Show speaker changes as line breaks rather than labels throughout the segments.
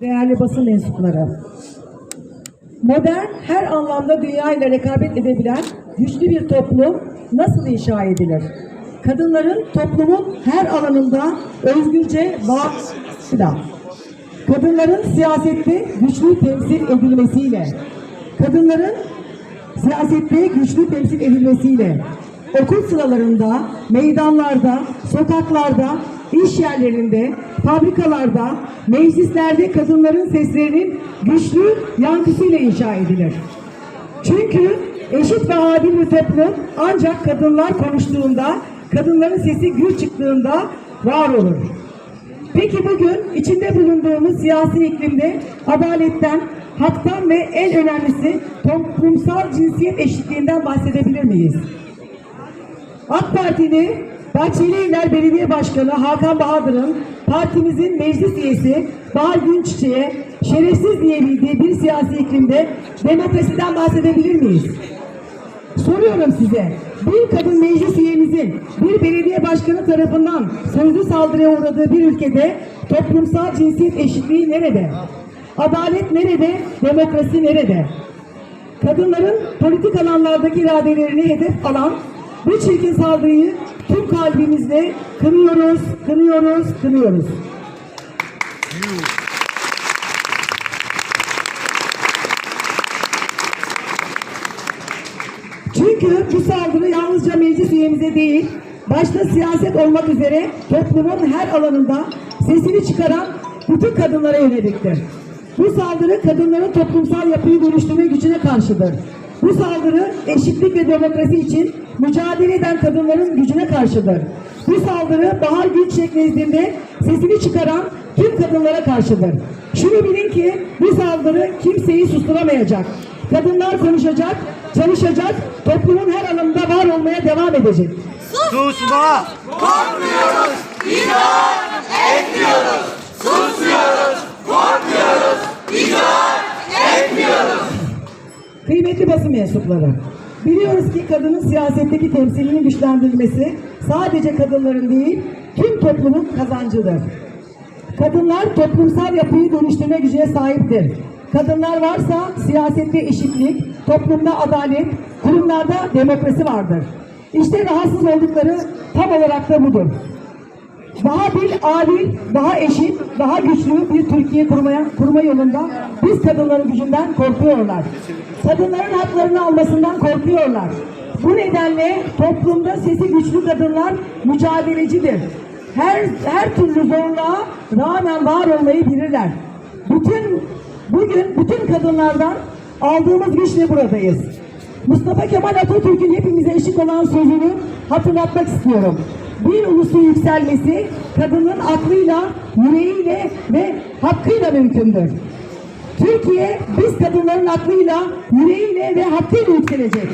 Değerli basın mensupları. Modern, her anlamda dünya ile rekabet edebilen güçlü bir toplum nasıl inşa edilir? Kadınların toplumun her alanında özgürce varlığıyla, kadınların siyasette güçlü temsil edilmesiyle, kadınların siyasette güçlü temsil edilmesiyle, okul sıralarında, meydanlarda, sokaklarda, iş yerlerinde, fabrikalarda, meclislerde kadınların seslerinin güçlü yankısıyla inşa edilir. Çünkü eşit ve adil bir toplum ancak kadınlar konuştuğunda, kadınların sesi gür çıktığında var olur. Peki bugün içinde bulunduğumuz siyasi iklimde adaletten, haktan ve en önemlisi toplumsal cinsiyet eşitliğinden bahsedebilir miyiz? AK Partili Bahçeli Evler Belediye Başkanı Hakan Bahadır'ın partimizin meclis üyesi Bahar Günçiçek'e şerefsiz diye bildiği bir siyasi iklimde demokrasiden bahsedebilir miyiz? Soruyorum size, bir kadın meclis üyemizin bir belediye başkanı tarafından sözlü saldırıya uğradığı bir ülkede toplumsal cinsiyet eşitliği nerede? Adalet nerede? Demokrasi nerede? Kadınların politik alanlardaki iradelerini hedef alan bu çirkin saldırıyı tüm kalbimizle kınıyoruz, kınıyoruz, kınıyoruz. Çünkü bu saldırı yalnızca meclis üyemize değil, başta siyaset olmak üzere toplumun her alanında sesini çıkaran bütün kadınlara yöneliktir. Bu saldırı kadınların toplumsal yapıyı dönüştürme gücüne karşıdır. Bu saldırı eşitlik ve demokrasi için mücadele eden kadınların gücüne karşıdır. Bu saldırı Bahar Gülçek nezdinde sesini çıkaran tüm kadınlara karşıdır. Şunu bilin ki bu saldırı kimseyi susturamayacak. Kadınlar konuşacak, çalışacak, toplumun her alanında var olmaya devam edecek.
Susma!
Korkmuyoruz, itaat etmiyoruz. Susmuyoruz, korkmuyoruz, itaat etmiyoruz.
Kıymetli basın mensupları, biliyoruz ki kadının siyasetteki temsilinin güçlendirilmesi sadece kadınların değil, tüm toplumun kazancıdır. Kadınlar toplumsal yapıyı dönüştürme gücüne sahiptir. Kadınlar varsa siyasette eşitlik, toplumda adalet, kurumlarda demokrasi vardır. İşte rahatsız oldukları tam olarak da budur. Daha bir adil, daha eşit, daha güçlü bir Türkiye kurmaya, kurma yolunda biz kadınların gücünden korkuyorlar. Kadınların haklarını almasından korkuyorlar. Bu nedenle toplumda sesi güçlü kadınlar mücadelecidir. Her her türlü zorluğa rağmen var olmayı bilirler. Bütün bugün bütün kadınlardan aldığımız güçle buradayız. Mustafa Kemal Atatürk'ün hepimize eşit olan sözünü hatırlatmak istiyorum. Bir ulusun yükselmesi kadının aklıyla, yüreğiyle ve hakkıyla mümkündür. Türkiye biz kadınların aklıyla, yüreğiyle ve hakkıyla yükselecek.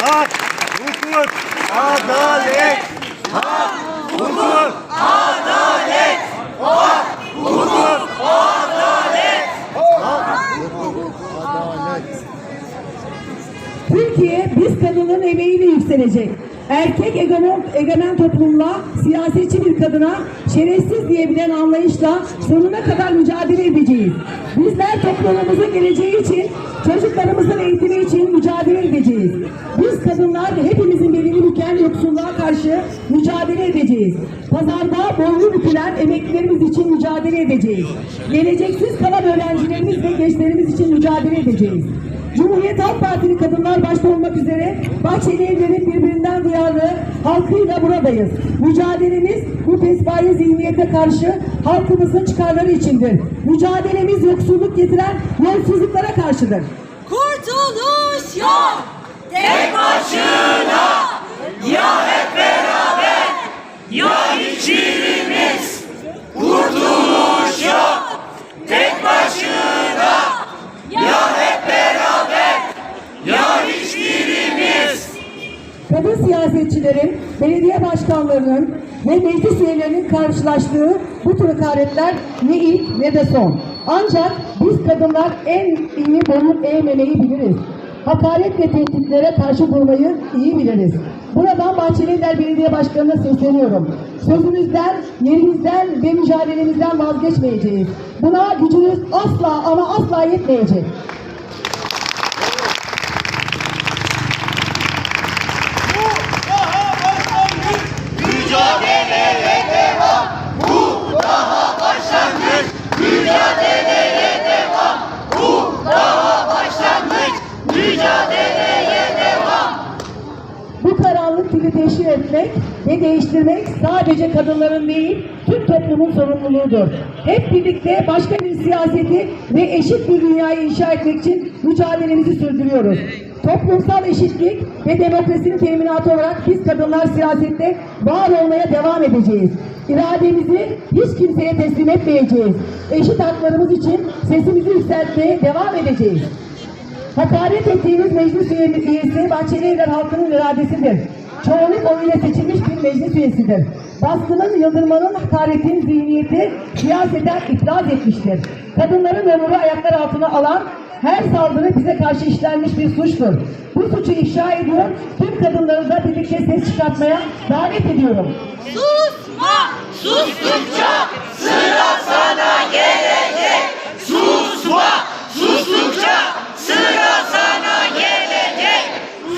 Hak, hukuk, adalet! Hak, hukuk, adalet! Hak, hukuk, adalet!
Türkiye biz kadının emeğiyle yükselecek. Erkek egemen, egemen toplumla siyasetçi bir kadına şerefsiz diyebilen anlayışla sonuna kadar mücadele edeceğiz. Bizler toplumumuzun geleceği için, çocuklarımızın eğitimi için mücadele edeceğiz. Biz kadınlar hepimizin belini büken yoksulluğa karşı mücadele edeceğiz. Pazarda boynu bükülen emeklilerimiz için mücadele edeceğiz. Geleceksiz kalan öğrencilerimiz ve gençlerimiz için mücadele edeceğiz. Cumhuriyet Halk Partili kadınlar başta olmak üzere Bahçeli evlerin birbirinden duyarlı halkıyla buradayız. Mücadelemiz bu pespaye zihniyete karşı halkımızın çıkarları içindir. Mücadelemiz yoksulluk getiren yolsuzluklara karşıdır.
Kurtuluş yok. Tek başına. Ya hep beraber. Ya hiçbirimiz. Kurtuluş yok. Tek başına. Ya hep beraber. Ya hiçbirimiz.
Kadın siyasetçilerin, belediye başkanlarının ve meclis üyelerinin karşılaştığı bu tür hakaretler ne ilk ne de son. Ancak biz kadınlar en iyi boyun eğmemeyi biliriz. hakaret ve tehditlere karşı durmayı iyi biliriz. Buradan Bahçelievler Belediye Başkanı'na sesleniyorum. Sözümüzden, yerimizden ve mücadelemizden vazgeçmeyeceğiz. Buna gücünüz asla ama asla yetmeyecek.
Mücadeleye devam. Bu daha başlangıç. Mücadeleye devam. Bu daha başlangıç. Mücadeleye devam.
Bu karanlık dili teşhir etmek ve değiştirmek sadece kadınların değil, tüm toplumun sorumluluğudur. Hep birlikte başka bir siyaseti ve eşit bir dünyayı inşa etmek için mücadelemizi sürdürüyoruz. Toplumsal eşitlik ve demokrasinin teminatı olarak biz kadınlar siyasette var olmaya devam edeceğiz. İrademizi hiç kimseye teslim etmeyeceğiz. Eşit haklarımız için sesimizi yükseltmeye devam edeceğiz. Hakaret ettiğimiz meclis üye- üyesi Bahçelievler halkının iradesidir. Çoğunluk oyuyla seçilmiş bir meclis üyesidir. Baskının, yıldırmanın, hakaretin zihniyeti siyaseten iflas etmiştir. Kadınların onuru ayaklar altına alan her saldırı bize karşı işlenmiş bir suçtur. Bu suçu ifşa ediyor, tüm kadınları da birlikte ses çıkartmaya davet ediyorum.
Susma! Sustukça sıra sana gelecek. Susma! Sustukça sıra sana gelecek.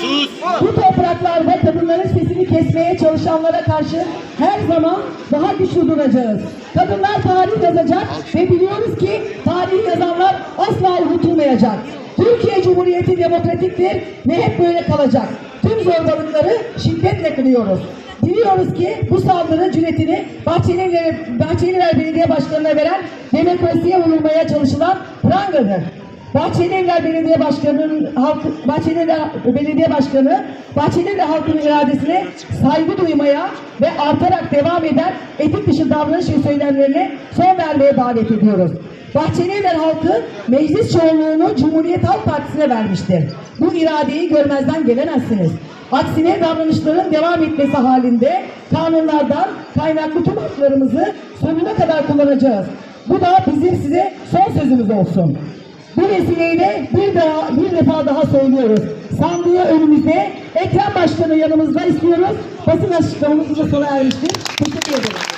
Sus.
Bu topraklarda kadınların sesini kesmeye çalışanlara karşı her zaman daha güçlü duracağız. Kadınlar tarih yazacak ve biliyoruz ki tarihi yazanlar asla unutulmayacak. Türkiye Cumhuriyeti demokratiktir ve hep böyle kalacak. Tüm zorbalıkları şiddetle kınıyoruz. Biliyoruz ki bu saldırı cüretini Bahçelievler, Bahçelievler Belediye Başkanı'na veren demokrasiye uyulmaya çalışılan prangadır. Bahçelievler Belediye Başkanı'nın halk Bahçelievler Belediye Başkanı Bahçelievler halkının iradesine saygı duymaya ve artarak devam eden etik dışı davranış ve söylemlerine son vermeye davet ediyoruz. Bahçelievler halkı meclis çoğunluğunu Cumhuriyet Halk Partisi'ne vermiştir. Bu iradeyi görmezden gelemezsiniz. Aksine davranışların devam etmesi halinde kanunlardan kaynaklı tüm haklarımızı sonuna kadar kullanacağız. Bu da bizim size son sözümüz olsun. Bu vesileyle bir daha bir defa daha söylüyoruz. Sandığı önümüzde Ekrem Başkanı yanımızda istiyoruz. Basın açıklamamız da sona ermiştir. Teşekkür ederim.